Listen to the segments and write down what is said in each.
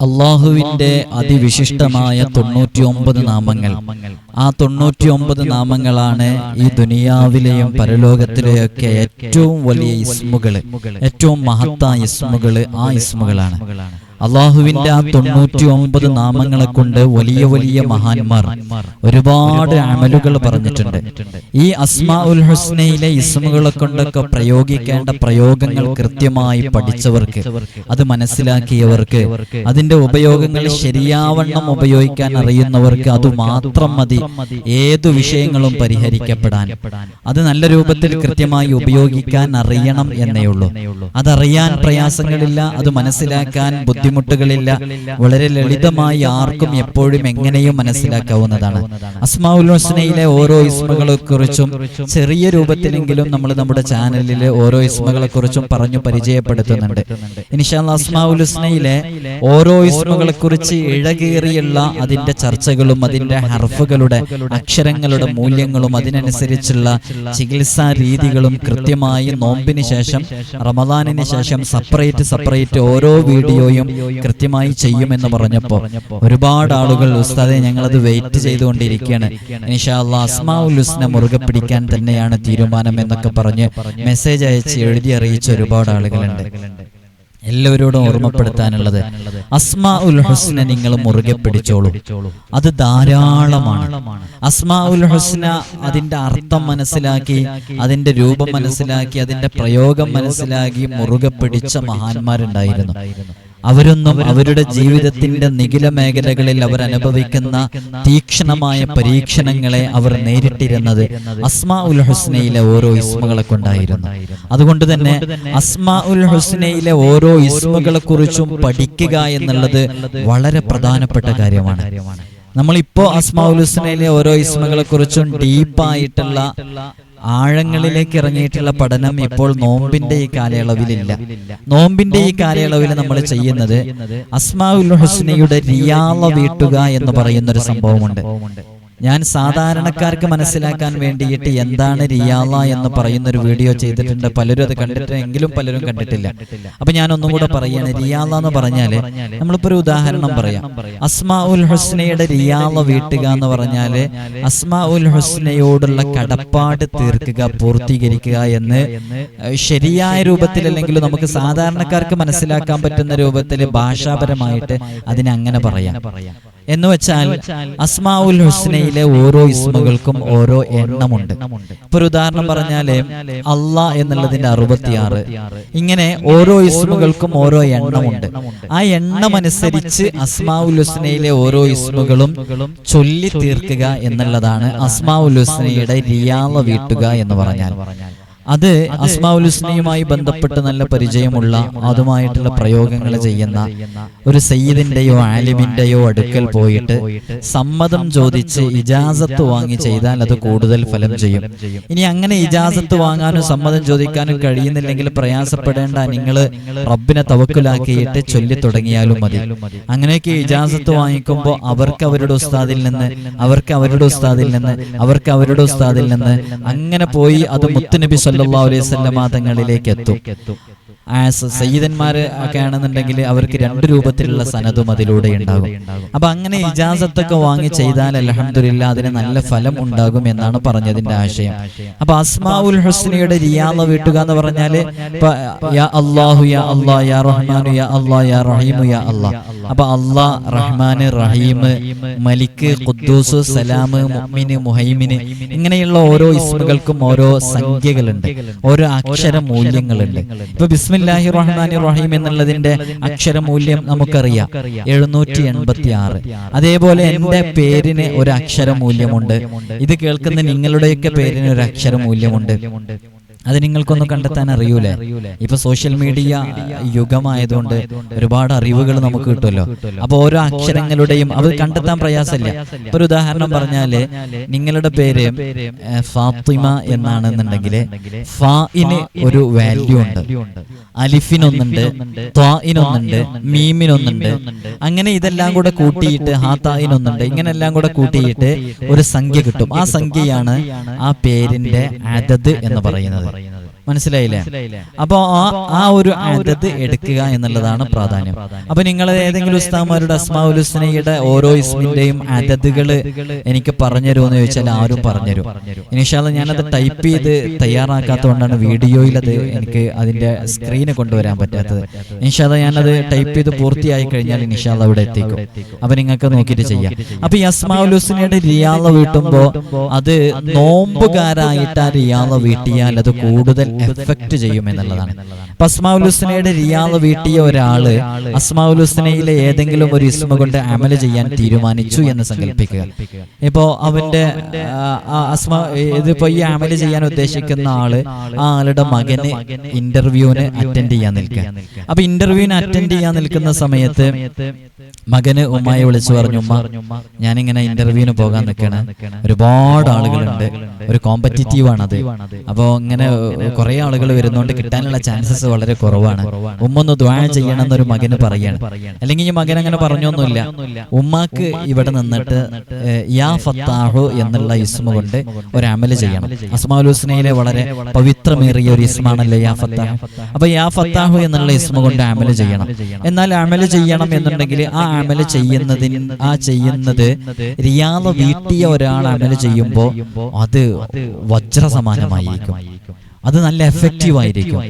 അള്ളാഹുവിന്റെ അതിവിശിഷ്ടമായ തൊണ്ണൂറ്റിയൊമ്പത് നാമങ്ങൾ. ആ തൊണ്ണൂറ്റിയൊമ്പത് നാമങ്ങളാണ് ഈ ദുനിയാവിലെയും പരലോകത്തിലെയൊക്കെ ഏറ്റവും വലിയ ഇസ്മുകൾ ഏറ്റവും മഹത്തായ ഇസ്മുകൾ ആ ഇസ്മുകളാണ്. അള്ളാഹുവിന്റെ ആ തൊണ്ണൂറ്റി ഒമ്പത് നാമങ്ങളെ കൊണ്ട് വലിയ വലിയ മഹാന്മാർ ഒരുപാട് അമലുകൾ പറഞ്ഞിട്ടുണ്ട്. ഈ അസ്മാ ഉൽ ഹുസ്നയിലെ ഇസ്മുകളെ കൊണ്ടൊക്കെ പ്രയോഗിക്കേണ്ട പ്രയോഗങ്ങൾ കൃത്യമായി പഠിച്ചവർക്ക് അത് മനസ്സിലാക്കിയവർക്ക് അതിന്റെ ഉപയോഗങ്ങൾ ശരിയാവണ്ണം ഉപയോഗിക്കാൻ അറിയുന്നവർക്ക് അത് മാത്രം മതി. ഏതു വിഷയങ്ങളും പരിഹരിക്കപ്പെടാൻ. അത് നല്ല രൂപത്തിൽ കൃത്യമായി ഉപയോഗിക്കാൻ അറിയണം എന്നേ ഉള്ളൂ. അതറിയാൻ പ്രയാസങ്ങളില്ല അത് മനസ്സിലാക്കാൻ ബുദ്ധിമുട്ടുകളില്ല. വളരെ ലളിതമായി ആർക്കും എപ്പോഴും എങ്ങനെയും മനസ്സിലാക്കാവുന്നതാണ്. അസ്മാഉൽ ഹുസ്നയിലെ ഓരോ ഇസ്മകളെ കുറിച്ചും ചെറിയ രൂപത്തിലെങ്കിലും നമ്മൾ നമ്മുടെ ചാനലിൽ ഓരോ ഇസ്മകളെ കുറിച്ചും പറഞ്ഞു പരിചയപ്പെടുത്തുന്നുണ്ട്. ഇനിഷാൽ അസ്മാഉൽ ഹുസ്നയിലെ ഓരോ ഇസ്മകളെ കുറിച്ച് ഇഴകേറിയുള്ള അതിന്റെ ചർച്ചകളും അതിന്റെ ഹർഫുകളുടെ അക്ഷരങ്ങളുടെ മൂല്യങ്ങളും അതിനനുസരിച്ചുള്ള ചികിത്സാ രീതികളും കൃത്യമായി നോമ്പിന് ശേഷം റമദാനിന് ശേഷം സെപ്പറേറ്റ് സെപ്പറേറ്റ് ഓരോ വീഡിയോയും കൃത്യമായി ചെയ്യുമെന്ന് പറഞ്ഞപ്പോൾ ഒരുപാട് ആളുകൾ ഉസ്താദെ ഞങ്ങളത് വെയിറ്റ് ചെയ്തുകൊണ്ടിരിക്കുകയാണ്. ഇൻഷാല്ലാ അസ്മാഉൽ ഹുസ്ന മുറുകെ പിടിക്കാൻ തന്നെയാണ് തീരുമാനം എന്നൊക്കെ പറഞ്ഞ് മെസ്സേജ് അയച്ച് എഴുതി അറിയിച്ച ഒരുപാട് ആളുകളുണ്ട്. എല്ലാവരോടും ഓർമ്മപ്പെടുത്താനുള്ളത് അസ്മാ ഉൽ ഹുസ്ന നിങ്ങൾ മുറുകെ പിടിച്ചോളൂ. അത് ധാരാളമാണ്. അസ്മാ ഉൽ ഹുസ്ന അതിന്റെ അർത്ഥം മനസ്സിലാക്കി അതിന്റെ രൂപം മനസ്സിലാക്കി അതിന്റെ പ്രയോഗം മനസ്സിലാക്കി മുറുകെ പിടിച്ച മഹാന്മാരുണ്ടായിരുന്നു. അവരൊന്നും അവരുടെ ജീവിതത്തിന്റെ നിഖില മേഖലകളിൽ അവർ അനുഭവിക്കുന്ന തീക്ഷണമായ പരീക്ഷണങ്ങളെ അവർ നേരിട്ടിരുന്നത് അസ്മാ ഉൽ ഹുസ്നയിലെ ഓരോ ഇസ്മകളെ കൊണ്ടായിരുന്നു. അതുകൊണ്ട് തന്നെ അസ്മാ ഉൽ ഹുസ്നയിലെ ഓരോ ഇസ്മകളെ കുറിച്ചും പഠിക്കുക എന്നുള്ളത് വളരെ പ്രധാനപ്പെട്ട കാര്യമാണ്. നമ്മളിപ്പോ അസ്മാ ഉൽ ഹുസ്നയിലെ ഓരോ ഇസ്മകളെ കുറിച്ചും ഡീപ്പായിട്ടുള്ള ആഴങ്ങളിലേക്ക് ഇറങ്ങിയിട്ടുള്ള പഠനം ഇപ്പോൾ നോമ്പിന്റെ ഈ കാലയളവിലില്ല. നോമ്പിന്റെ ഈ കാലയളവിൽ നമ്മൾ ചെയ്യുന്നത് അസ്മാഉൽ ഹുസ്നയുടെ റിയാള വീട്ടുക എന്ന് പറയുന്ന ഒരു സംഭവമുണ്ട്. ഞാൻ സാധാരണക്കാർക്ക് മനസ്സിലാക്കാൻ വേണ്ടിയിട്ട് എന്താണ് റിയാള എന്ന് പറയുന്ന ഒരു വീഡിയോ ചെയ്തിട്ടുണ്ട്. പലരും അത് കണ്ടിട്ട് എങ്കിലും പലരും കണ്ടിട്ടില്ല. അപ്പൊ ഞാൻ ഒന്നും കൂടെ പറയാണ് റിയാള എന്ന് പറഞ്ഞാൽ നമ്മളിപ്പോ ഒരു ഉദാഹരണം പറയാം. അസ്മാ ഉൽ ഹുസ്നയുടെ റിയാള വീട്ടുക എന്ന് പറഞ്ഞാൽ അസ്മാ ഉൽ ഹുസ്നയോടുള്ള കടപ്പാട് തീർക്കുക പൂർത്തീകരിക്കുക എന്ന് ശരിയായ രൂപത്തിൽ അല്ലെങ്കിൽ നമുക്ക് സാധാരണക്കാർക്ക് മനസ്സിലാക്കാൻ പറ്റുന്ന രൂപത്തിൽ ഭാഷാപരമായിട്ട് അതിനെ അങ്ങനെ പറയാം. എന്ന് വെച്ചാൽ അസ്മാവുൽ ഹുസ്നയിലെ ഓരോ ഇസ്മകൾക്കും ഓരോ എണ്ണമുണ്ട്. ഇപ്പൊ ഒരു ഉദാഹരണം പറഞ്ഞാൽ അള്ളാ എന്നുള്ളതിന്റെ അറുപത്തിയാറ്. ഇങ്ങനെ ഓരോ ഇസ്മുകൾക്കും ഓരോ എണ്ണമുണ്ട്. ആ എണ്ണമനുസരിച്ച് അസ്മാവുൽ അസ്മാ ഹുസ്നയിലെ ഓരോ ഇസ്മുകളും ചൊല്ലി തീർക്കുക എന്നുള്ളതാണ് അസ്മാവുൽ ഹുസ്നയുടെ റിയാള വീട്ടുക എന്ന് പറഞ്ഞാൽ. അത് അസ്മാഉൽ ഹുസ്നയുമായി ബന്ധപ്പെട്ട് നല്ല പരിചയമുള്ള അതുമായിട്ടുള്ള പ്രയോഗങ്ങൾ ചെയ്യുന്ന ഒരു സയ്യിദിന്റെയോ ആലിമിന്റെയോ അടുക്കൽ പോയിട്ട് സമ്മതം ചോദിച്ച് ഇജാസത്ത് വാങ്ങി ചെയ്താൽ അത് കൂടുതൽ ഫലം ചെയ്യും. ഇനി അങ്ങനെ ഇജാസത്ത് വാങ്ങാനും സമ്മതം ചോദിക്കാനും കഴിയുന്നില്ലെങ്കിൽ പ്രയാസപ്പെടേണ്ട നിങ്ങൾ റബ്ബിനെ തവക്കുലാക്കിയിട്ട് ചൊല്ലി തുടങ്ങിയാലും മതി. അങ്ങനെയൊക്കെ ഇജാസത്ത് വാങ്ങിക്കുമ്പോൾ അവർക്ക് അവരുടെ ഉസ്താദിൽ നിന്ന് അവർക്ക് അവരുടെ ഉസ്താദിൽ നിന്ന് അവർക്ക് അവരുടെ ഉസ്താദിൽ നിന്ന് അങ്ങനെ പോയി അത് മുത്തുനബി സല്ലല്ലാഹു അലൈഹി വസല്ലമ തങ്ങളിലേക്ക് എത്തും. സയ്യിദന്മാര് ഒക്കെ ആണെന്നുണ്ടെങ്കിൽ അവർക്ക് രണ്ട് രൂപത്തിലുള്ള സനതും അതിലൂടെ ഉണ്ടാകും. അപ്പൊ അങ്ങനെ ഇജാസത്തൊക്കെ വാങ്ങി ചെയ്താൽ അലഹമില്ല അതിന് നല്ല ഫലം ഉണ്ടാകും എന്നാണ് പറഞ്ഞതിന്റെ ആശയം. അപ്പൊ അസ്മാ ഉൽ ഹുസ്നയുടെ റിയാന്ന് വീട്ടുക എന്ന് പറഞ്ഞാൽ ഇപ്പൊ യാ അല്ലാഹു യാ റഹ്മാനു യാ അള്ളാ യാ റഹീമു യാ അള്ളാ അപ്പൊ അള്ളാ റഹ്മാന് റഹീം മലിക്ക് ഖുദ്ദൂസ് സലാം മുഅ്മിന് മുഹൈമിന് ഇങ്ങനെയുള്ള ഓരോ ഇസ്മുകൾക്കും ഓരോ സംഖ്യകളുണ്ട്. ഓരോ അക്ഷര മൂല്യങ്ങളുണ്ട് ഇപ്പൊ ബിസ്മില്ലാഹി റഹ്മാനി റഹീം എന്നുള്ളതിന്റെ അക്ഷരമൂല്യം നമുക്കറിയാം. എഴുന്നൂറ്റി എൺപത്തി ആറ് അതേപോലെ എന്റെ പേരിന് ഒരു അക്ഷരമൂല്യമുണ്ട്. ഇത് കേൾക്കുന്ന നിങ്ങളുടെയൊക്കെ പേരിന് ഒരു അക്ഷരമൂല്യമുണ്ട്. അത് നിങ്ങൾക്കൊന്ന് കണ്ടെത്താൻ അറിയൂലേ? ഇപ്പൊ സോഷ്യൽ മീഡിയ യുഗമായതുകൊണ്ട് ഒരുപാട് അറിവുകൾ നമുക്ക് കിട്ടുമല്ലോ. അപ്പൊ ഓരോ അക്ഷരങ്ങളുടെയും അത് കണ്ടെത്താൻ പ്രയാസമില്ല. ഇപ്പൊ ഒരു ഉദാഹരണം പറഞ്ഞാൽ നിങ്ങളുടെ പേര് ഫാത്തിമ എന്നാണെന്നുണ്ടെങ്കിൽ ഫാഇന് ഒരു വാല്യൂ ഉണ്ട്. അലിഫിനൊന്നുണ്ട് ത്വാഇനൊന്നുണ്ട് മീമിനൊന്നുണ്ട്. അങ്ങനെ ഇതെല്ലാം കൂടെ കൂട്ടിയിട്ട് ഹാത്തായിനൊന്നുണ്ട് ഇങ്ങനെ എല്ലാം കൂടെ കൂട്ടിയിട്ട് ഒരു സംഖ്യ കിട്ടും. ആ സംഖ്യയാണ് ആ പേരിന്റെ അതത് എന്ന് പറയുന്നത്. മനസ്സിലായില്ലേ? അപ്പൊ ആ ആ ഒരു അതത് എടുക്കുക എന്നുള്ളതാണ് പ്രാധാന്യം. അപ്പൊ നിങ്ങൾ ഏതെങ്കിലും ഉസ്താമാരുടെ അസ്മാഉൽ ഹുസ്നയുടെ ഓരോ ഇസ്മിന്റെയും അതതുകൾ എനിക്ക് പറഞ്ഞു എന്ന് ചോദിച്ചാൽ ആരും പറഞ്ഞു തരും ഇനിഷാൽ ഞാനത് ടൈപ്പ് ചെയ്ത് തയ്യാറാക്കാത്തതുകൊണ്ടാണ് വീഡിയോയിൽ അത് എനിക്ക് അതിന്റെ സ്ക്രീന് കൊണ്ടുവരാൻ പറ്റാത്തത്. ഇൻഷാല്ല ഞാനത് ടൈപ്പ് ചെയ്ത് പൂർത്തിയായി കഴിഞ്ഞാൽ ഇൻഷാല്ല അവിടെ എത്തിക്കും. അപ്പൊ നിങ്ങൾക്ക് നോക്കിയിട്ട് ചെയ്യാം. അപ്പൊ ഈ അസ്മാഉൽ ഹുസ്നയുടെ റിയാള വീട്ടുമ്പോ അത് നോമ്പുകാരായിട്ട് ആ റിയാള വീട്ടിയാൽ അത് കൂടുതൽ എഫക്ട് ചെയ്യും എന്നുള്ളതാണ് അപ്പൊ അസ്മാഉൽ ഹുസ്നയുടെ റിയാള വീട്ടിയ ഒരാൾ അസ്മാഉൽ ഹുസ്നയിലെ ഏതെങ്കിലും ഒരു ഇസ്മ കൊണ്ട് അമൽ ചെയ്യാൻ തീരുമാനിച്ചു എന്ന് സങ്കല്പിക്കുക. ഇപ്പോ അവന്റെ അസ്മാ ഇതിപ്പോ ഈ അമൽ ചെയ്യാൻ ഉദ്ദേശിക്കുന്ന ആൾ ആ ആളുടെ മകന് ഇന്റർവ്യൂവിന് അറ്റൻഡ് ചെയ്യാൻ നിൽക്കുക. അപ്പൊ ഇന്റർവ്യൂവിന് അറ്റൻഡ് ചെയ്യാൻ നിൽക്കുന്ന സമയത്ത് മകന് ഉമ്മയെ വിളിച്ചു പറഞ്ഞു ഉമ്മ ഞാനിങ്ങനെ ഇന്റർവ്യൂവിന് പോകാൻ നിൽക്കണേ ഒരുപാട് ആളുകളുണ്ട്. ഒരു കോമ്പറ്റീറ്റീവ് ആണത്. അപ്പോ ഇങ്ങനെ കുറെ ആളുകൾ വരുന്നോണ്ട് കിട്ടാനുള്ള ചാൻസസ് വളരെ കുറവാണ്. ഉമ്മ ഒന്ന് ദ്വാ ചെയ്യണം എന്നൊരു മകന് പറയാണ്. അല്ലെങ്കിൽ ഈ മകൻ അങ്ങനെ പറഞ്ഞൊന്നുമില്ല. ഉമ്മാക്ക് ഇവിടെ നിന്നിട്ട് യാ ഫത്താഹു എന്നുള്ള ഇസ്മ കൊണ്ട് ഒരു അമൽ ചെയ്യണം. അസ്മാഉൽ ഹുസ്നയിലെ വളരെ പവിത്രമേറിയ ഒരു ഇസ്മാണല്ലേ യാ ഫത്താഹു? അപ്പൊ യാ ഫത്താഹു എന്നുള്ള ഇസ്മ കൊണ്ട് അമൽ ചെയ്യണം. എന്നാൽ അമൽ ചെയ്യണം എന്നുണ്ടെങ്കിൽ ആ അമൽ ചെയ്യുന്നതിന് ആ ചെയ്യുന്നത് റിയാദ വീട്ടിയ ഒരാൾ അമൽ ചെയ്യുമ്പോൾ അത് വജ്ര സമാനമായിരിക്കും അത് നല്ല എഫക്റ്റീവ് ആയിരിക്കും.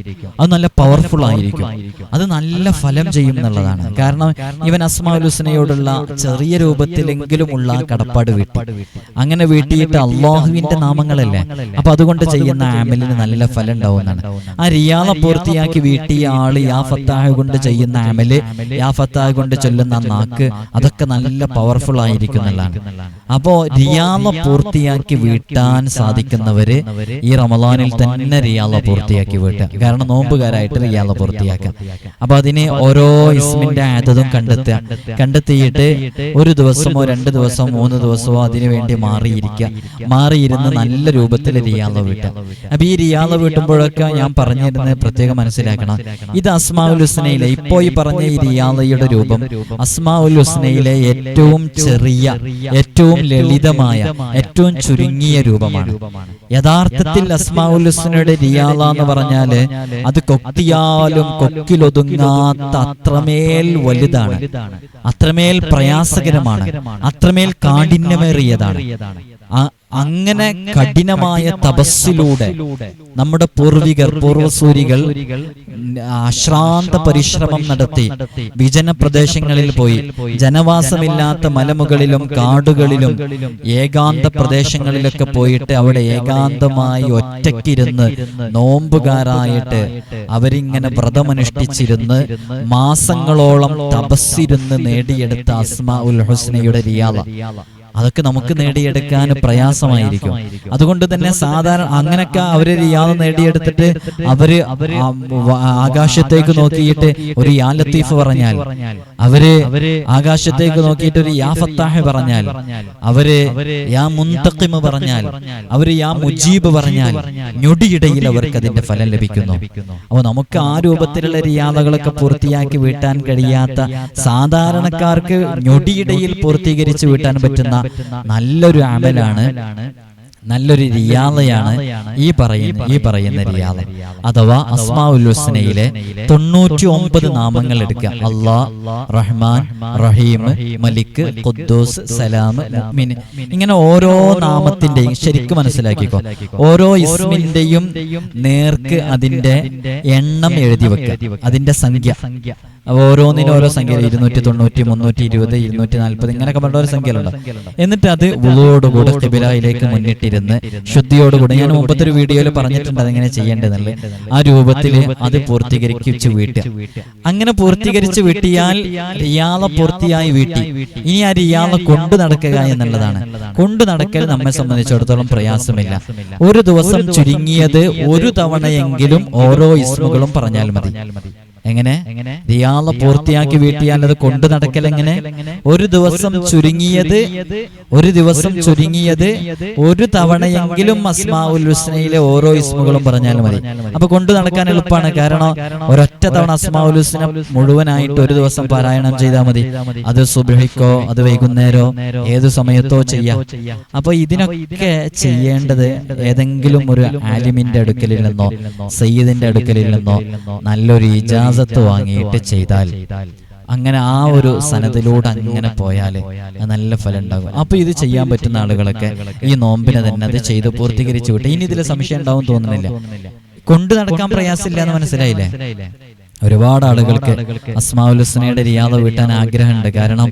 അത് നല്ല പവർഫുൾ ആയിരിക്കും. അത് നല്ല ഫലം ചെയ്യും എന്നുള്ളതാണ് കാരണം ഇവൻ അസ്മാഉൽ ഹുസ്നയോടുള്ള ചെറിയ രൂപത്തിലെങ്കിലും ഉള്ള ആ കടപ്പാട് വീട്ടി. അങ്ങനെ വീട്ടിയിട്ട് അള്ളാഹുവിന്റെ നാമങ്ങളല്ലേ? അപ്പൊ അതുകൊണ്ട് ചെയ്യുന്ന ആമലിന് നല്ല ഫലം ഉണ്ടാവുന്നതാണ്. ആ റിയാള പൂർത്തിയാക്കി വീട്ടിയ ആൾ യാ ഫത്താഹ കൊണ്ട് ചെയ്യുന്ന ആമൽ യാ ഫത്താഹ കൊണ്ട് ചൊല്ലുന്ന നാക്ക് അതൊക്കെ നല്ല പവർഫുൾ ആയിരിക്കും എന്നുള്ളതാണ്. അപ്പോ റിയാള പൂർത്തിയാക്കി വീട്ടാൻ സാധിക്കുന്നവര് ഈ റമദാനിൽ തന്നെ റിയാള പൂർത്തിയാക്കി വീട്ടുക കാരണം നോമ്പുകാരായിട്ട് റിയാള പൂർത്തിയാക്കാം അപ്പൊ അതിനെ ഓരോ ഇസ്മിന്റെ ആദതും കണ്ടെത്തുക. കണ്ടെത്തിയിട്ട് ഒരു ദിവസമോ രണ്ട് ദിവസമോ മൂന്ന് ദിവസമോ അതിനു വേണ്ടി മാറിയിരിക്കുക. മാറിയിരുന്ന് നല്ല രൂപത്തിൽ റിയാള വീട്ടുക അപ്പൊ ഈ റിയാള വീട്ടുമ്പോഴൊക്കെ ഞാൻ പറഞ്ഞിരുന്നത് പ്രത്യേകം മനസ്സിലാക്കണം. ഇത് അസ്മാഉൽ ഹുസ്നയിലെ ഇപ്പോ ഈ പറഞ്ഞ ഈ റിയാളയുടെ രൂപം അസ്മാഉൽ ഹുസ്നയിലെ ഏറ്റവും ചെറിയ ഏറ്റവും ലളിതമായ ഏറ്റവും ചുരുങ്ങിയ രൂപമാണ്. യഥാർത്ഥത്തിൽ അസ്മാഉൽ ഹുസ്നയുടെ റിയാള എന്ന് പറഞ്ഞാൽ അത് കൊത്തിയാലും കൊക്കിലൊതുങ്ങാത്ത അത്രമേൽ വലുതാണ്. അത്രമേൽ പ്രയാസകരമാണ്. അത്രമേൽ കാഠിന്യമേറിയതാണ്. അങ്ങനെ കഠിനമായ തപസ്സിലൂടെ നമ്മുടെ പൂർവികർ പൂർവസൂരികൾ അശ്രാന്ത പരിശ്രമം നടത്തി വിജന പ്രദേശങ്ങളിൽ പോയി ജനവാസമില്ലാത്ത മലമുകളിലും കാടുകളിലും ഏകാന്ത പ്രദേശങ്ങളിലൊക്കെ പോയിട്ട് അവിടെ ഏകാന്തമായി ഒറ്റക്കിരുന്ന് നോമ്പുകാരായിട്ട് അവരിങ്ങനെ വ്രതമനുഷ്ഠിച്ചിരുന്ന് മാസങ്ങളോളം തപസ്സിരുന്ന് നേടിയെടുത്ത അസ്മാ ഉൽ ഹുസ്നയുടെ റിയാല അതൊക്കെ നമുക്ക് നേടിയെടുക്കാൻ പ്രയാസമായിരിക്കും. അതുകൊണ്ട് തന്നെ സാധാരണ അങ്ങനൊക്കെ അവർ റിയാദ് നേടിയെടുത്തിട്ട് അവർ ആകാശത്തേക്ക് നോക്കിയിട്ട് ഒരു യാ ലത്തീഫ് പറഞ്ഞാൽ അവർ ആകാശത്തേക്ക് നോക്കിയിട്ട് ഒരു യാ ഫത്താഹ് പറഞ്ഞാൽ അവർ യാ മുന്തക്കിമ പറഞ്ഞാൽ അവർ യാ മുജീബ് പറഞ്ഞാൽ ഞൊടിയിടയിൽ അവർക്ക് അതിന്റെ ഫലം ലഭിക്കുന്നു. അപ്പൊ നമുക്ക് ആ രൂപത്തിലുള്ള റിയാദകളൊക്കെ പൂർത്തിയാക്കി വീട്ടാൻ കഴിയാത്ത സാധാരണക്കാർക്ക് ഞൊടിയിടയിൽ പൂർത്തീകരിച്ച് വീട്ടാൻ പറ്റുന്ന നല്ലൊരു അമലാണ് നല്ലൊരു റിയാദയാണ് ഈ പറയുന്ന ഈ പറയുന്ന റിയാദ. അഥവാ അസ്മാഉൽ ഹുസ്നയിലെ തൊണ്ണൂറ്റി ഒമ്പത് നാമങ്ങൾ എടുക്കുക അള്ളാ റഹ്മാൻ റഹീം മലിക് ഖുദ്ദൂസ് സലാം മുഅ്മിൻ. ഇങ്ങനെ ഓരോ നാമത്തിന്റെയും ശരിക്കും മനസ്സിലാക്കിക്കോ. ഓരോ ഇസ്മിന്റെയും നേർക്ക് അതിന്റെ എണ്ണം എഴുതി വെക്കുക അതിന്റെ സംഖ്യ. ഓരോന്നിനും ഓരോ സംഖ്യ ഇരുന്നൂറ്റി തൊണ്ണൂറ്റി മുന്നൂറ്റി ഇരുപത് ഇരുന്നൂറ്റി നാൽപ്പത് ഇങ്ങനെയൊക്കെ പറഞ്ഞ ഒരു സംഖ്യകളുണ്ട് എന്നിട്ട് അത് ഉളുവോടുകൂടെ സ്ഥിബിലായിലേക്ക് മുന്നിട്ടിരുന്ന് ശുദ്ധിയോടുകൂടെ ഞാൻ മുമ്പത്തെ ഒരു വീഡിയോയിൽ പറഞ്ഞിട്ടുണ്ട് അതെങ്ങനെ ചെയ്യേണ്ടതല്ലേ ആ രൂപത്തിൽ അത് പൂർത്തീകരിച്ച് വീട്ടുക. അങ്ങനെ പൂർത്തീകരിച്ച് വീട്ടിയാൽ റിയാള പൂർത്തിയായി വീട്ടി. ഇനി ആ റിയാള കൊണ്ടു നടക്കുക എന്നുള്ളതാണ്. കൊണ്ടു നടക്കൽ നമ്മെ സംബന്ധിച്ചിടത്തോളം പ്രയാസമില്ല. ഒരു ദിവസം ചുരുങ്ങിയത് ഒരു തവണയെങ്കിലും ഓരോ ഇസ്മുകളും പറഞ്ഞാൽ മതി. എങ്ങനെ? റിയാള പൂർത്തിയാക്കി വീട്ടിയാൽ അത് കൊണ്ടു നടക്കൽ എങ്ങനെ? ഒരു ദിവസം ചുരുങ്ങിയത് ഒരു ദിവസം ചുരുങ്ങിയത് ഒരു തവണയെങ്കിലും അസ്മാഉൽ ഹുസ്നയിലെ ഓരോ ഇസ്മുകളും പറഞ്ഞാൽ മതി. അപ്പൊ കൊണ്ടു നടക്കാൻ എളുപ്പമാണ് കാരണം ഒരൊറ്റ തവണ അസ്മാഉൽ ഹുസ്ന മുഴുവനായിട്ട് ഒരു ദിവസം പാരായണം ചെയ്താൽ മതി. അത് സുബ്ഹിക്കോ അത് വൈകുന്നേരോ ഏത് സമയത്തോ ചെയ്യാം. അപ്പൊ ഇതിനൊക്കെ ചെയ്യേണ്ടത് ഏതെങ്കിലും ഒരു ആലിമിന്റെ അടുക്കലിൽ നിന്നോ സയ്യിദിന്റെ അടുക്കലിൽ നിന്നോ നല്ലൊരു ഇജാസത്ത് വാങ്ങിയിട്ട് ചെയ്താൽ അങ്ങനെ ആ ഒരു സനത്തിലൂടെ അങ്ങനെ പോയാൽ നല്ല ഫലം ഉണ്ടാകും അപ്പൊ ഇത് ചെയ്യാൻ പറ്റുന്ന ആളുകളൊക്കെ ഈ നോമ്പിനെ തന്നെ അത് ചെയ്ത് പൂർത്തീകരിച്ചു വിട്ടെ. ഇനി ഇതിൽ സംശയം ഉണ്ടാവും തോന്നുന്നില്ല. കൊണ്ടു നടക്കാൻ പ്രയാസമില്ല എന്ന് മനസ്സിലായില്ലേ? ഒരുപാട് ആളുകൾക്ക് അസ്മാഉൽ ഹുസ്നയുടെ റിയാദ വീട്ടാൻ ആഗ്രഹമുണ്ട്. കാരണം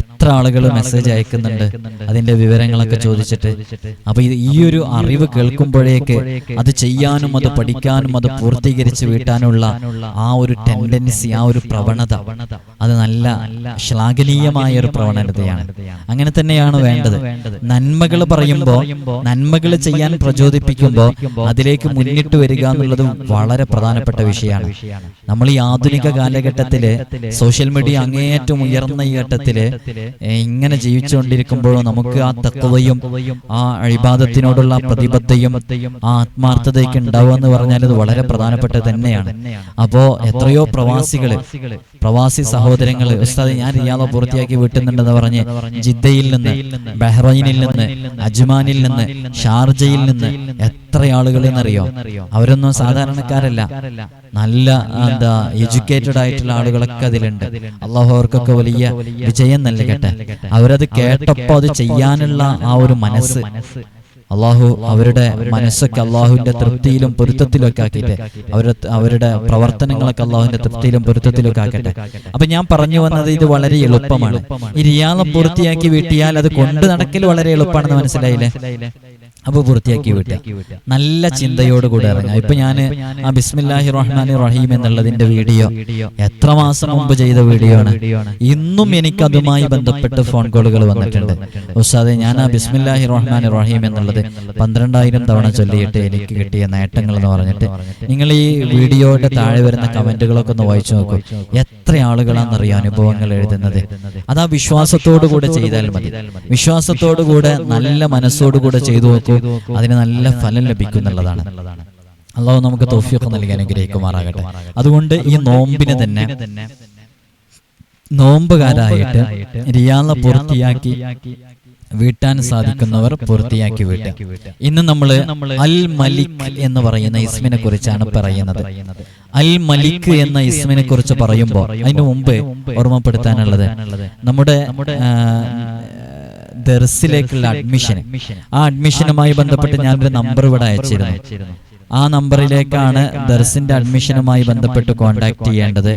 എത്ര ആളുകൾ മെസ്സേജ് അയക്കുന്നുണ്ട് അതിന്റെ വിവരങ്ങളൊക്കെ ചോദിച്ചിട്ട്. അപ്പൊ ഈ ഒരു അറിവ് കേൾക്കുമ്പോഴേക്ക് അത് ചെയ്യാനും അത് പഠിക്കാനും അത് പൂർത്തീകരിച്ച് വീട്ടാനുള്ള ആ ഒരു ടെൻഡൻസി ആ ഒരു പ്രവണത അത് നല്ല ശ്ലാഘനീയമായ ഒരു പ്രവണതയാണ്. അങ്ങനെ തന്നെയാണ് വേണ്ടത്. നന്മകൾ പറയുമ്പോൾ നന്മകൾ ചെയ്യാൻ പ്രചോദിപ്പിക്കുമ്പോൾ അതിലേക്ക് മുന്നിട്ട് വരിക എന്നുള്ളത് വളരെ പ്രധാനപ്പെട്ട വിഷയമാണ്. നമ്മൾ ഈ ആധുനിക കാലഘട്ടത്തിൽ സോഷ്യൽ മീഡിയ അങ്ങേയറ്റം ഉയർന്ന ഈ ഘട്ടത്തിൽ ഇങ്ങനെ ജീവിച്ചുകൊണ്ടിരിക്കുമ്പോഴും നമുക്ക് ആ തത്വതയും ആ അഴിബാദത്തിനോടുള്ള പ്രതിബദ്ധയും ആ ആത്മാർത്ഥതയൊക്കെ ഉണ്ടാവുക എന്ന് പറഞ്ഞാൽ അത് വളരെ പ്രധാനപ്പെട്ടത് തന്നെയാണ്. അപ്പോ എത്രയോ പ്രവാസികൾ പ്രവാസി സഹോദരങ്ങൾ ഉസ്താദ് ഞാൻ റിയാദ പൂർത്തിയാക്കി വീട്ടുന്നുണ്ടെന്ന് പറഞ്ഞ് ജിദ്ദയിൽ നിന്ന് ബഹ്റൈനിൽ നിന്ന് അജ്മാനിൽ നിന്ന് ഷാർജയിൽ നിന്ന് എത്ര ആളുകൾ എന്നറിയോ? അവരൊന്നും സാധാരണക്കാരല്ല. നല്ല എന്താ എഡ്യൂക്കേറ്റഡ് ആയിട്ടുള്ള ആളുകളൊക്കെ അതിലുണ്ട്. അള്ളാഹു അവർക്കൊക്കെ വലിയ വിജയം നൽകട്ടെ. അവരത് കേട്ടപ്പോ അത് ചെയ്യാനുള്ള ആ ഒരു മനസ്സ്. അള്ളാഹു അവരുടെ മനസ്സൊക്കെ അള്ളാഹുവിന്റെ തൃപ്തിയിലും പൊരുത്തത്തിലും ഒക്കെ ആക്കിയിട്ട് അവരുടെ അവരുടെ പ്രവർത്തനങ്ങളൊക്കെ അള്ളാഹുവിന്റെ തൃപ്തിയിലും പൊരുത്തത്തിലും ഒക്കെ ആക്കട്ടെ. അപ്പൊ ഞാൻ പറഞ്ഞു വന്നത് ഇത് വളരെ എളുപ്പമാണ്. ഈ റിയാളെ പൂർത്തിയാക്കി വീട്ടിയാൽ അത് കൊണ്ടു നടക്കൽ വളരെ എളുപ്പമാണെന്ന് മനസ്സിലായില്ലേ? അപ്പൊ പൂർത്തിയാക്കി വിട്ട. നല്ല ചിന്തയോടുകൂടെ ഇറങ്ങാം. ഇപ്പൊ ഞാൻ ആ ബിസ്മില്ലാഹി റഹ്മാൻ റഹീം എന്നുള്ളതിന്റെ വീഡിയോ എത്ര മാസം മുമ്പ് ചെയ്ത വീഡിയോ ആണ് ഇന്നും എനിക്ക് അതുമായി ബന്ധപ്പെട്ട് ഫോൺ കോളുകൾ വന്നിട്ടുണ്ട്. ഉസ്താദെ ഞാൻ ആ ബിസ്മില്ലാഹി റഹ്മാൻ റഹീം എന്നുള്ളത് പന്ത്രണ്ടായിരം തവണ ചൊല്ലിയിട്ട് എനിക്ക് കിട്ടിയ നേട്ടങ്ങൾ എന്ന് പറഞ്ഞിട്ട് നിങ്ങൾ ഈ വീഡിയോയുടെ താഴെ വരുന്ന കമന്റുകളൊക്കെ ഒന്ന് വായിച്ചു നോക്കൂ. എത്ര ആളുകളാണെന്നറിയ അനുഭവങ്ങൾ എഴുതുന്നത്? അത് ആ വിശ്വാസത്തോടു കൂടെ ചെയ്താൽ മതി. വിശ്വാസത്തോടു കൂടെ നല്ല മനസ്സോടുകൂടെ ചെയ്തു നോക്കൂ. അതിന് നല്ല ഫലം ലഭിക്കും എന്നുള്ളതാണ്. അള്ളാഹു നമുക്ക് തോഫിയൊക്കെ നൽകി അനുഗ്രഹിക്കുമാറാകട്ടെ. അതുകൊണ്ട് ഈ നോമ്പിനെ തന്നെ നോമ്പുകാരായിട്ട് റിയാള പൂർത്തിയാക്കി വീട്ടാൻ സാധിക്കുന്നവർ പൂർത്തിയാക്കി വീട്ടി. ഇന്ന് നമ്മൾ അൽ മലിക് എന്ന് പറയുന്ന ഇസ്മിനെ കുറിച്ചാണ് പറയുന്നത്. അൽ മലിക് എന്ന ഇസ്മിനെ കുറിച്ച് പറയുമ്പോൾ അതിന് മുമ്പ് ഓർമ്മപ്പെടുത്താനുള്ളത് നമ്മുടെ ആ, ദർസിലേക്കുള്ള അഡ്മിഷൻ ആ അഡ്മിഷനുമായി ബന്ധപ്പെട്ട് ഞാനൊരു നമ്പർ ഇവിടെ അയച്ചിരുന്നു. ആ നമ്പറിലേക്കാണ് ദർസിന്റെ അഡ്മിഷനുമായി ബന്ധപ്പെട്ട് കോണ്ടാക്ട് ചെയ്യേണ്ടത്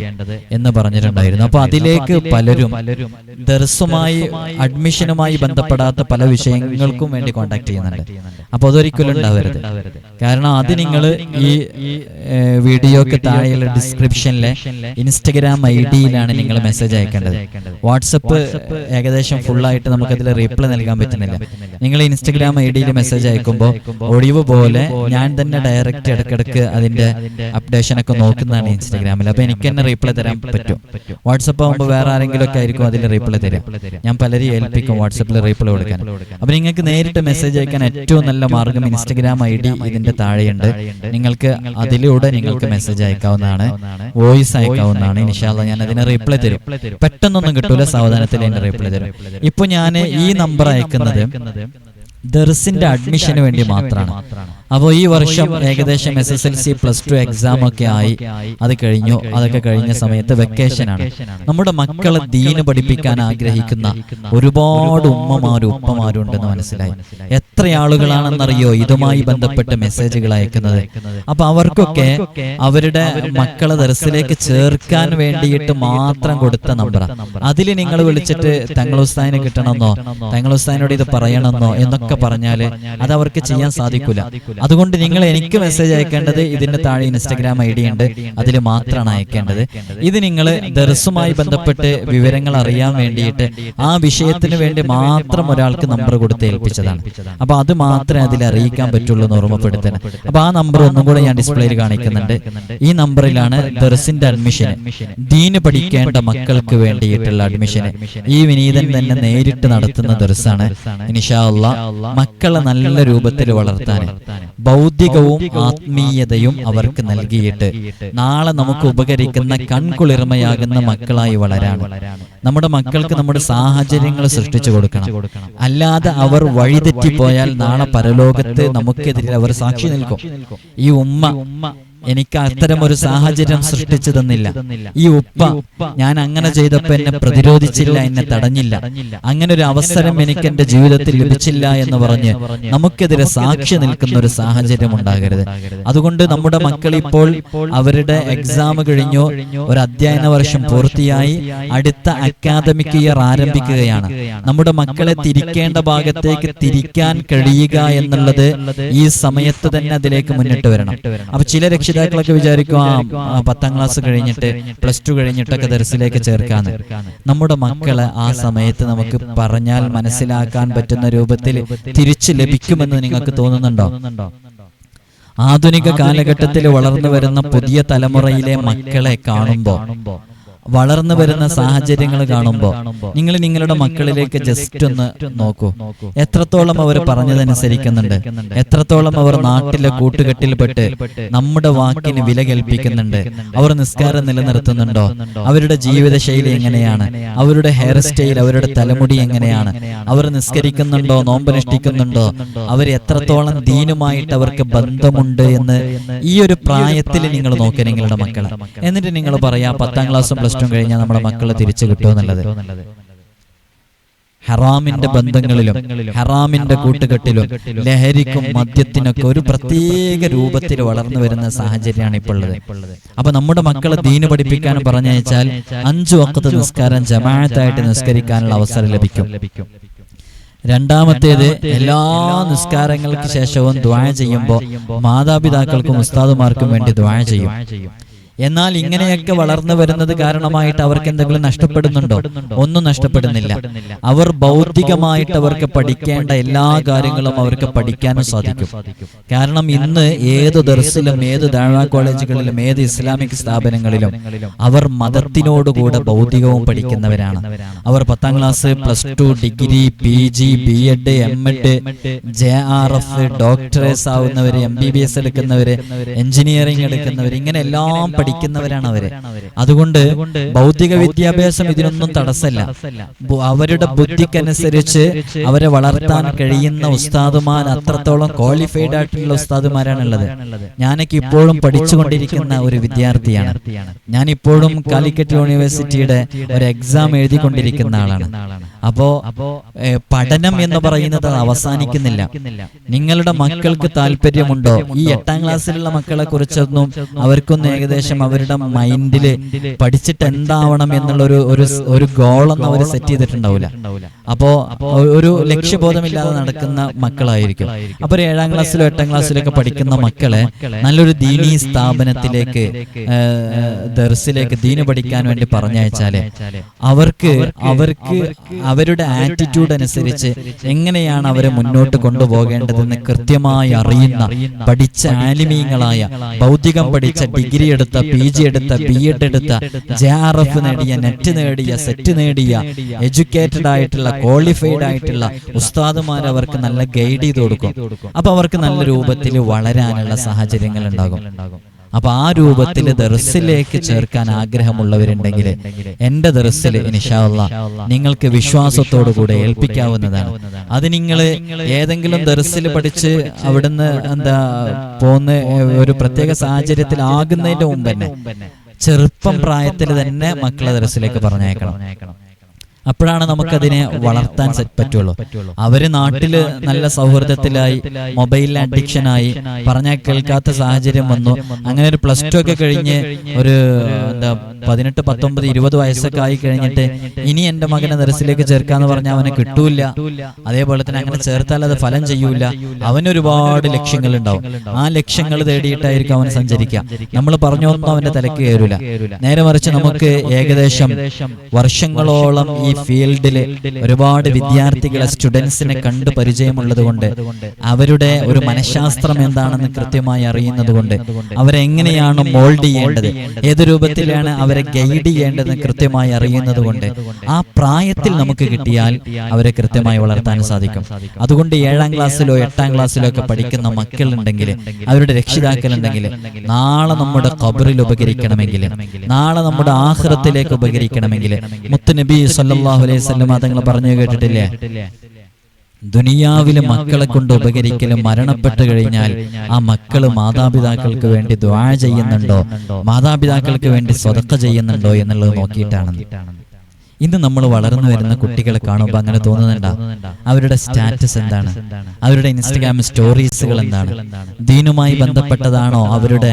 എന്ന് പറഞ്ഞിട്ടുണ്ടായിരുന്നു. അപ്പൊ അതിലേക്ക് പലരും ദർസുമായി അഡ്മിഷനുമായി ബന്ധപ്പെടാത്ത പല വിഷയങ്ങൾക്കും വേണ്ടി കോണ്ടാക്ട് ചെയ്യുന്നുണ്ട്. അപ്പൊ അതൊരിക്കലും ഉണ്ടാവരുത്. കാരണം അത് നിങ്ങൾ ഈ വീഡിയോക്ക് താഴെയുള്ള ഡിസ്ക്രിപ്ഷനിലെ ഇൻസ്റ്റഗ്രാം ഐ ഡിയിലാണ് നിങ്ങൾ മെസ്സേജ് അയക്കേണ്ടത്. വാട്സപ്പ് ഏകദേശം ഫുള്ളായിട്ട് നമുക്കതിൽ റീപ്ലൈ നൽകാൻ പറ്റുന്നില്ല. നിങ്ങൾ ഇൻസ്റ്റഗ്രാം ഐ ഡിയിൽ മെസ്സേജ് അയക്കുമ്പോൾ ഒഴിവ് പോലെ ഞാൻ തന്നെ ഡയറക്റ്റ് ഇടയ്ക്കിടയ്ക്ക് അതിന്റെ അപ്ഡേഷൻ ഒക്കെ നോക്കുന്നതാണ് ഇൻസ്റ്റാഗ്രാമിൽ അപ്പൊ എനിക്ക് തന്നെ റീപ്ലൈ തരാൻ പറ്റും. വാട്സപ്പ് ആകുമ്പോൾ വേറെ ആരെങ്കിലും ഒക്കെ ആയിരിക്കും അതിൽ റീപ്ലൈ തരാം. ഞാൻ പലരെയും ഏൽപ്പിക്കും വാട്സപ്പിൽ റീപ്ലൈ കൊടുക്കാൻ. അപ്പൊ നിങ്ങൾക്ക് നേരിട്ട് മെസ്സേജ് അയക്കാൻ ഏറ്റവും നല്ല മാർഗം ഇൻസ്റ്റാഗ്രാം ഐ ഡി ഇതിന്റെ താഴെയുണ്ട്. നിങ്ങൾക്ക് അതിലൂടെ നിങ്ങൾക്ക് മെസ്സേജ് അയക്കാവുന്നതാണ്. വോയിസ് അയക്കാവുന്നതാണ്. ഇൻഷാല്ല ഞാൻ അതിന് റീപ്ലൈ തരും. പെട്ടെന്നൊന്നും കിട്ടൂല സാവധാനത്തിൽ എന്നെ റീപ്ലൈ തരും. ഇപ്പൊ ഞാൻ ഈ നമ്പർ അയക്കുന്നത് ദർസിന്റെ അഡ്മിഷന് വേണ്ടി മാത്രമാണ് അപ്പോൾ ഈ വർഷം ഏകദേശം S S L C plus two exam ഒക്കെ ആയി. അത് കഴിഞ്ഞു. അതൊക്കെ കഴിഞ്ഞ സമയത്ത് വെക്കേഷൻ ആണ്. നമ്മുടെ മക്കളെ ദീന് പഠിപ്പിക്കാൻ ആഗ്രഹിക്കുന്ന ഒരുപാട് ഉമ്മമാരും ഉപ്പമാരും ഉണ്ടെന്ന് മനസ്സിലായി. എത്ര ആളുകളാണെന്നറിയോ? ഇതുമായി ബന്ധപ്പെട്ട് മെസ്സേജുകൾ അയക്കുന്നത്. അപ്പൊ അവർക്കൊക്കെ അവരുടെ മക്കളെ ദർസിലേക്ക് ചേർക്കാൻ വേണ്ടിയിട്ട് മാത്രം കൊടുത്ത നമ്പറാണ് അതിൽ നിങ്ങൾ വിളിച്ചിട്ട് തങ്ങളുസ്താനെ കിട്ടണമെന്നോ? തങ്ങളുസ്താനോട് ഇത് പറയണമെന്നോ? എന്നൊക്കെ പറഞ്ഞാൽ അത് അവർക്ക് ചെയ്യാൻ സാധിക്കില്ല അതുകൊണ്ട് നിങ്ങൾ എനിക്ക് മെസ്സേജ് അയക്കേണ്ടത് ഇതിന്റെ താഴെ ഇൻസ്റ്റാഗ്രാം ഐ ഡി ഉണ്ട്. അതിൽ മാത്രമാണ് അയക്കേണ്ടത്. ഇത് നിങ്ങൾ ദർസുമായി ബന്ധപ്പെട്ട് വിവരങ്ങൾ അറിയാൻ വേണ്ടിയിട്ട് ആ വിഷയത്തിന് വേണ്ടി മാത്രം ഒരാൾക്ക് നമ്പർ കൊടുത്ത് ഏൽപ്പിച്ചതാണ്. അപ്പൊ അത് മാത്രമേ അതിൽ അറിയിക്കാൻ പറ്റുള്ളൂ എന്ന് ഓർമ്മപ്പെടുത്തണം അപ്പൊ ആ നമ്പർ ഒന്നും കൂടെ ഞാൻ ഡിസ്പ്ലേയിൽ കാണിക്കുന്നുണ്ട്. ഈ നമ്പറിലാണ് ദർസിന്റെ അഡ്മിഷൻ ദീന് പഠിക്കേണ്ട മക്കൾക്ക് വേണ്ടിയിട്ടുള്ള അഡ്മിഷൻ ഈ വിനീതൻ തന്നെ നേരിട്ട് നടത്തുന്ന ദർസാണ്. അള്ളാ മക്കളെ നല്ല രൂപത്തിൽ വളർത്താൻ ബൗദ്ധികവും ആത്മീയതയും അവർക്ക് നൽകിയിട്ട് നാളെ നമുക്ക് ഉപകരിക്കുന്ന കൺകുളിർമയാകുന്ന മക്കളായി വളരാൻ നമ്മുടെ മക്കൾക്ക് നമ്മുടെ സാഹചര്യങ്ങൾ സൃഷ്ടിച്ചു കൊടുക്കണം. അല്ലാതെ അവർ വഴിതെറ്റിപ്പോയാൽ നാളെ പരലോകത്ത് നമുക്കെതിരെ അവർ സാക്ഷി നിൽക്കും. ഈ ഉമ്മ എനിക്ക് അത്തരം ഒരു സാഹചര്യം സൃഷ്ടിച്ചു തന്നില്ല ഈ ഉപ്പ ഞാൻ അങ്ങനെ ചെയ്തപ്പോ എന്നെ പ്രതിരോധിച്ചില്ല എന്നെ തടഞ്ഞില്ല. അങ്ങനെ ഒരു അവസരം എനിക്ക് എന്റെ ജീവിതത്തിൽ ലഭിച്ചില്ല എന്ന് പറഞ്ഞ് നമുക്കെതിരെ സാക്ഷി നിൽക്കുന്ന ഒരു സാഹചര്യം ഉണ്ടാകരുത്. അതുകൊണ്ട് നമ്മുടെ മക്കൾ ഇപ്പോൾ അവരുടെ എക്സാം കഴിഞ്ഞോ ഒരു അധ്യയന വർഷം പൂർത്തിയായി അടുത്ത അക്കാദമിക് ഇയർ ആരംഭിക്കുകയാണ്. നമ്മുടെ മക്കളെ തിരിക്കേണ്ട ഭാഗത്തേക്ക് തിരിക്കാൻ കഴിയുക എന്നുള്ളത് ഈ സമയത്ത് തന്നെ അതിലേക്ക് മുന്നിട്ട് വരണം. അപ്പൊ ചില രക്ഷിതാക്കളൊക്കെ വിചാരിക്കും ആ പത്താം ക്ലാസ് കഴിഞ്ഞിട്ട് പ്ലസ് ടു കഴിഞ്ഞിട്ടൊക്കെ ദർസിലേക്ക് ചേർക്കാന്ന്. നമ്മുടെ മക്കളെ ആ സമയത്ത് നമുക്ക് പറഞ്ഞാൽ മനസ്സിലാക്കാൻ പറ്റുന്ന രൂപത്തിൽ തിരിച്ചു ലഭിക്കുമെന്ന് നിങ്ങൾക്ക് തോന്നുന്നുണ്ടോ? ആധുനിക കാലഘട്ടത്തിൽ വളർന്നു വരുന്ന പുതിയ തലമുറയിലെ മക്കളെ കാണുമ്പോ വളർന്നു വരുന്ന സാഹചര്യങ്ങൾ കാണുമ്പോൾ നിങ്ങൾ നിങ്ങളുടെ മക്കളിലേക്ക് ജസ്റ്റ് ഒന്ന് നോക്കൂ. എത്രത്തോളം അവർ പറഞ്ഞതനുസരിക്കുന്നുണ്ട്? എത്രത്തോളം അവർ നാട്ടിലെ കൂട്ടുകെട്ടിൽപ്പെട്ട് നമ്മുടെ വാക്കിന് വില കൽപ്പിക്കുന്നുണ്ട്? അവർ നിസ്കാരം നിലനിർത്തുന്നുണ്ടോ? അവരുടെ ജീവിതശൈലി എങ്ങനെയാണ്? അവരുടെ ഹെയർ സ്റ്റൈൽ അവരുടെ തലമുടി എങ്ങനെയാണ്? അവർ നിസ്കരിക്കുന്നുണ്ടോ? നോമ്പനുഷ്ഠിക്കുന്നുണ്ടോ അവർ എത്രത്തോളം ദീനുമായിട്ട് അവർക്ക് ബന്ധമുണ്ട് എന്ന് ഈ ഒരു പ്രായത്തിൽ നിങ്ങൾ നോക്കുക നിങ്ങളുടെ മക്കളെ. എന്നിട്ട് നിങ്ങൾ പറയാ പത്താം ക്ലാസ്സും പ്ലസ് ടു കഴിഞ്ഞാൽ നമ്മുടെ മക്കളെ തിരിച്ചു കിട്ടുമെന്നുള്ളത് ഹറാമിന്റെ ബന്ധങ്ങളിലും ഹറാമിന്റെ കൂട്ടുകെട്ടിലും ലഹരിക്കും മദ്യത്തിനൊക്കെ ഒരു പ്രത്യേക രൂപത്തിൽ വളർന്നു വരുന്ന സാഹചര്യമാണ് ഇപ്പോൾ ഉള്ളത് അപ്പൊ നമ്മുടെ മക്കളെ ദീന് പഠിപ്പിക്കാൻ പറഞ്ഞയച്ചാൽ അഞ്ചു വക്കത്ത് നിസ്കാരം ജമാഅത്തായിട്ട് നിസ്കരിക്കാനുള്ള അവസരം ലഭിക്കും. രണ്ടാമത്തേത് എല്ലാ നിസ്കാരങ്ങൾക്ക് ശേഷവും ദ്വാഴ ചെയ്യുമ്പോൾ മാതാപിതാക്കൾക്കും ഉസ്താദുമാർക്കും വേണ്ടി ദ്വാഴ ചെയ്യും. എന്നാൽ ഇങ്ങനെയൊക്കെ വളർന്നു വരുന്നത് കാരണമായിട്ട് അവർക്ക് എന്തെങ്കിലും നഷ്ടപ്പെടുന്നുണ്ടോ? ഒന്നും നഷ്ടപ്പെടുന്നില്ല. അവർ ഭൗതികമായിട്ട് അവർക്ക് പഠിക്കേണ്ട എല്ലാ കാര്യങ്ങളും അവർക്ക് പഠിക്കാനും സാധിക്കും. കാരണം ഇന്ന് ഏത് ദർസിലും ഏത് ദാഴ കോളേജുകളിലും ഏത് ഇസ്ലാമിക് സ്ഥാപനങ്ങളിലും അവർ മതത്തിനോടുകൂടെ ഭൗതികവും പഠിക്കുന്നവരാണ്. അവർ പത്താം class plus two degree P G B Ed M Ed J R F doctors ആവുന്നവര് M B B S എടുക്കുന്നവര് എഞ്ചിനീയറിംഗ് എടുക്കുന്നവര് ഇങ്ങനെ എല്ലാം പഠിക്കുന്നവരാണ് അവർ. അതുകൊണ്ട് ഭൗതിക വിദ്യാഭ്യാസം ഇതിനൊന്നും തടസ്സല്ല. അവരുടെ ബുദ്ധിക്കനുസരിച്ച് അവരെ വളർത്താൻ കഴിയുന്ന ഉസ്താദുമാർ അത്രത്തോളം ക്വാളിഫൈഡ് ആയിട്ടുള്ള ഉസ്താദുമാരാണുള്ളത്. ഞാനൊക്കെ ഇപ്പോഴും പഠിച്ചുകൊണ്ടിരിക്കുന്ന ഒരു വിദ്യാർത്ഥിയാണ്. ഞാൻ ഇപ്പോഴും കാലിക്കറ്റ് യൂണിവേഴ്സിറ്റിയുടെ ഒരു എക്സാം എഴുതിക്കൊണ്ടിരിക്കുന്ന ആളാണ്. അപ്പോ അപ്പോ പഠനം എന്ന് പറയുന്നത് അവസാനിക്കുന്നില്ല. നിങ്ങളുടെ മക്കൾക്ക് താല്പര്യമുണ്ടോ? ഈ എട്ടാം ക്ലാസ്സിലുള്ള മക്കളെ കുറിച്ചൊന്നും അവർക്കൊന്നും ഏകദേശം അവരുടെ മൈൻഡിൽ പഠിച്ചിട്ട് എന്താവണം എന്നുള്ള ഒരു ഒരു ഗോളൊന്നും അവർ സെറ്റ് ചെയ്തിട്ടുണ്ടാവില്ല അപ്പോ ഒരു ലക്ഷ്യബോധമില്ലാതെ നടക്കുന്ന മക്കളായിരിക്കും. അപ്പൊ ഒരു ഏഴാം ക്ലാസ്സിലോ എട്ടാം ക്ലാസ്സിലൊക്കെ പഠിക്കുന്ന മക്കളെ നല്ലൊരു ദീനീ സ്ഥാപനത്തിലേക്ക് ദർസിലേക്ക് ദീന് പഠിക്കാൻ വേണ്ടി പറഞ്ഞയച്ചാൽ അവർക്ക് അവർക്ക് അവരുടെ ആറ്റിറ്റ്യൂഡ് അനുസരിച്ച് എങ്ങനെയാണ് അവരെ മുന്നോട്ട് കൊണ്ടുപോകേണ്ടതെന്ന് കൃത്യമായി അറിയുന്ന പഠിച്ച ആലിമീങ്ങളായ ഭൗതികം പഠിച്ച ഡിഗ്രി എടുത്ത പി ജി എടുത്ത ബി എഡ് എടുത്ത ജെ ആർ എഫ് നേടിയ നെറ്റ് നേടിയ സെറ്റ് നേടിയ എഡ്യൂക്കേറ്റഡ് ആയിട്ടുള്ള ക്വാളിഫൈഡ് ആയിട്ടുള്ള ഉസ്താദുമാർ അവർക്ക് നല്ല ഗൈഡ് ചെയ്ത് കൊടുക്കും. അപ്പൊ അവർക്ക് നല്ല രൂപത്തിൽ വളരാനുള്ള സാഹചര്യങ്ങൾ ഉണ്ടാകും. അപ്പൊ ആ രൂപത്തിൽ ദർസിലേക്ക് ചേർക്കാൻ ആഗ്രഹമുള്ളവരുണ്ടെങ്കിൽ എന്റെ ദർസിൽ ഇൻഷാല്ല നിങ്ങൾക്ക് വിശ്വാസത്തോടു കൂടെ ഏൽപ്പിക്കാവുന്നതാണ്. അത് നിങ്ങൾ ഏതെങ്കിലും ദർസിൽ പഠിച്ച് അവിടുന്ന് എന്താ പോന്ന് ഒരു പ്രത്യേക സാഹചര്യത്തിൽ ആകുന്നതിന്റെ മുമ്പ് തന്നെ ചെറുപ്പം പ്രായത്തിൽ തന്നെ മക്കളെ ദർസിലേക്ക് പറഞ്ഞേക്കണം അപ്പോഴാണ് നമുക്കതിനെ വളർത്താൻ പറ്റുള്ളൂ. അവർ നാട്ടിൽ നല്ല സൗഹൃദത്തിലായി മൊബൈൽ അഡിക്ഷനായി പറഞ്ഞാൽ കേൾക്കാത്ത സാഹചര്യം വന്നു. അങ്ങനെ ഒരു പ്ലസ് ടു ഒക്കെ കഴിഞ്ഞ് ഒരു എന്താ പതിനെട്ട് പത്തൊമ്പത് ഇരുപത് വയസ്സൊക്കെ ആയി കഴിഞ്ഞിട്ട് ഇനി എന്റെ മകനെ ദർസിലേക്ക് ചേർക്കാന്ന് പറഞ്ഞാൽ അവനെ കിട്ടൂല. അതേപോലെ തന്നെ അങ്ങനെ ചേർത്താൽ അത് ഫലം ചെയ്യൂല. അവനൊരുപാട് ലക്ഷ്യങ്ങൾ ഉണ്ടാവും ആ ലക്ഷ്യങ്ങൾ തേടിയിട്ടായിരിക്കും അവൻ സഞ്ചരിക്കുക. നമ്മൾ പറഞ്ഞൊന്നും അവന്റെ തലക്ക് കയറൂല. നേരെ മറിച്ച് നമുക്ക് ഏകദേശം വർഷങ്ങളോളം ഈ ഫീൽഡിൽ ഒരുപാട് വിദ്യാർത്ഥികളെ സ്റ്റുഡൻസിനെ കണ്ട് പരിചയമുള്ളത് കൊണ്ട് അവരുടെ ഒരു മനഃശാസ്ത്രം എന്താണെന്ന് കൃത്യമായി അറിയുന്നത് കൊണ്ട് അവരെങ്ങനെയാണ് മോൾഡ് ചെയ്യേണ്ടത് ഏത് രൂപത്തിലാണ് അവരെ ഗൈഡ് ചെയ്യേണ്ടതെന്ന് കൃത്യമായി അറിയുന്നത് കൊണ്ട് ആ പ്രായത്തിൽ നമുക്ക് കിട്ടിയാൽ അവരെ കൃത്യമായി വളർത്താൻ സാധിക്കും. അതുകൊണ്ട് ഏഴാം ക്ലാസ്സിലോ എട്ടാം ക്ലാസ്സിലോ ഒക്കെ പഠിക്കുന്ന മക്കളുണ്ടെങ്കിൽ അവരുടെ രക്ഷിതാക്കളുണ്ടെങ്കിൽ നാളെ നമ്മുടെ കബറിൽ ഉപകരിക്കണമെങ്കിൽ നാളെ നമ്മുടെ ആഹ്റത്തിലേക്ക് ഉപകരിക്കണമെങ്കിൽ മുത്തുനബി സല്ലല്ലാഹു അലൈഹി വസല്ലം തങ്ങൾ പറഞ്ഞു കേട്ടിട്ടില്ലേ? ദുനിയാവിലെ മക്കളെ കൊണ്ട് ഉപകരിക്കലും മരണപ്പെട്ടു കഴിഞ്ഞാൽ ആ മക്കൾ മാതാപിതാക്കൾക്ക് വേണ്ടി ദ്വാ ചെയ്യുന്നുണ്ടോ? മാതാപിതാക്കൾക്ക് വേണ്ടി സ്വതക്ക ചെയ്യുന്നുണ്ടോ എന്നുള്ളത് നോക്കിയിട്ടാണ് ഇന്ന് നമ്മൾ വളർന്നു വരുന്ന കുട്ടികളെ കാണുമ്പോൾ അങ്ങനെ തോന്നുന്നുണ്ട? അവരുടെ സ്റ്റാറ്റസ് എന്താണ്? അവരുടെ ഇൻസ്റ്റഗ്രാം സ്റ്റോറീസുകൾ എന്താണ്? ദീനുമായി ബന്ധപ്പെട്ടതാണോ അവരുടെ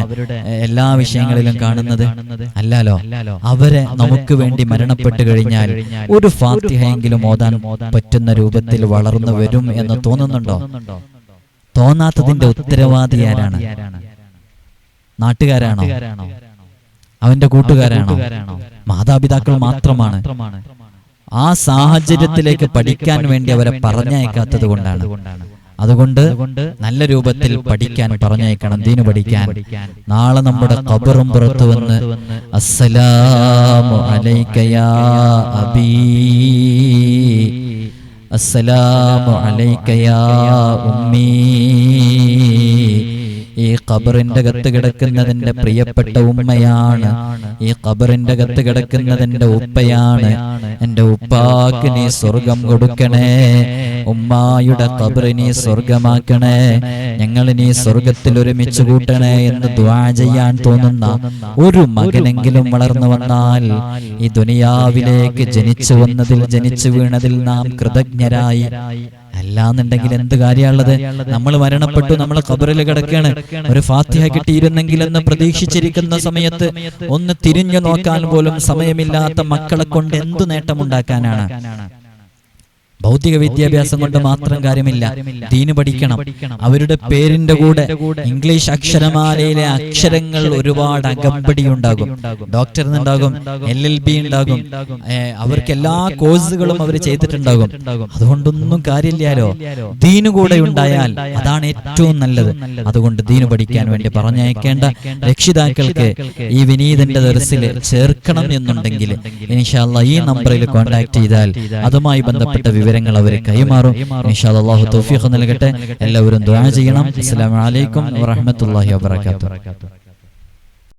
എല്ലാ വിഷയങ്ങളിലും കാണുന്നത്? അല്ലാലോ? അവരെ നമുക്ക് വേണ്ടി മരണപ്പെട്ടു കഴിഞ്ഞാൽ ഒരു ഫാത്തിഹയെങ്കിലും ഓതാൻ പറ്റുന്ന രൂപത്തിൽ വളർന്നു വരും എന്ന് തോന്നുന്നുണ്ടോ? തോന്നാത്തതിന്റെ ഉത്തരവാദി ആരാണ്? നാട്ടുകാരാണോ? അവന്റെ കൂട്ടുകാരാണോ? മാതാപിതാക്കൾ മാത്രമാണ്. ആ സാഹചര്യത്തിലേക്ക് പഠിക്കാൻ വേണ്ടി അവരെ പറഞ്ഞയക്കാത്തത് കൊണ്ടാണ്. അതുകൊണ്ട് നല്ല രൂപത്തിൽ പഠിക്കാൻ പറഞ്ഞയക്കണം. ദീനു പഠിക്കാൻ. നാളെ നമ്മുടെ കബറും പുറത്തു വന്ന് അസ്സലാമു അലൈക്കയാ അബീ. അസ്സലാമു അലൈക ഉമ്മീ. ഈ ഖബറിന്റെ അകത്ത് കിടക്കുന്നതിന്റെ പ്രിയപ്പെട്ട ഉമ്മയാണ്. ഈ ഖബറിന്റെ അകത്ത് കിടക്കുന്നതിന്റെ ഉപ്പയാണ്. എന്റെ ഉപ്പാക്ക് നീ സ്വർഗം കൊടുക്കണേ. ഉമ്മായുടെ കബറിനെ സ്വർഗമാക്കണേ. ഞങ്ങൾ നീ സ്വർഗത്തിൽ ഒരുമിച്ച് കൂട്ടണേ എന്ന് ദ്വാ ചെയ്യാൻ തോന്നുന്ന ഒരു മകനെങ്കിലും വളർന്നു വന്നാൽ ഈ ദുനിയാവിലേക്ക് ജനിച്ചു വന്നതിൽ ജനിച്ചു വീണതിൽ നാം കൃതജ്ഞരായി. അല്ലാന്നുണ്ടെങ്കിൽ എന്ത് കാര്യമുള്ളത്? നമ്മൾ മരണപ്പെട്ടു നമ്മൾ കബറിൽ കിടക്കാണ് ഒരു ഫാത്തിഹ കിട്ടിയിരുന്നെങ്കിൽ എന്ന് പ്രതീക്ഷിച്ചിരിക്കുന്ന സമയത്ത് ഒന്ന് തിരിഞ്ഞു നോക്കാൻ പോലും സമയമില്ലാത്ത മക്കളെ കൊണ്ട് എന്തു നേട്ടമുണ്ടാക്കാനാണ്? ഭൗതിക വിദ്യാഭ്യാസം കൊണ്ട് മാത്രം കാര്യമില്ല ദീന് പഠിക്കണം. അവരുടെ പേരിന്റെ കൂടെ ഇംഗ്ലീഷ് അക്ഷരമാലയിലെ അക്ഷരങ്ങൾ ഒരുപാട് അകമ്പടി ഉണ്ടാകും. ഡോക്ടർ ഉണ്ടാകും എൽ എൽ ബി ഉണ്ടാകും. അവർക്ക് എല്ലാ കോഴ്സുകളും അവർ ചെയ്തിട്ടുണ്ടാകും. അതുകൊണ്ടൊന്നും കാര്യമില്ലാലോ ദീന് കൂടെ ഉണ്ടായാൽ അതാണ് ഏറ്റവും നല്ലത്. അതുകൊണ്ട് ദീന് പഠിക്കാൻ വേണ്ടി പറഞ്ഞയക്കേണ്ട രക്ഷിതാക്കൾക്ക് ഈ വിനീതന്റെ ദർസിൽ ചേർക്കണം എന്നുണ്ടെങ്കിൽ ഇനിഷാല്ല ഈ നമ്പറിൽ കോൺടാക്ട് ചെയ്താൽ അതുമായി ബന്ധപ്പെട്ട വിവരങ്ങൾ അവർ കൈമാറും. ഇൻഷാല്ല അള്ളാഹു തൗഫീഖ് നൽകട്ടെ. എല്ലാവരും ദുആ ചെയ്യണം. അസ്സലാമു അലൈക്കും വറഹ്മത്തുള്ളാഹി വബറകാതുഹു.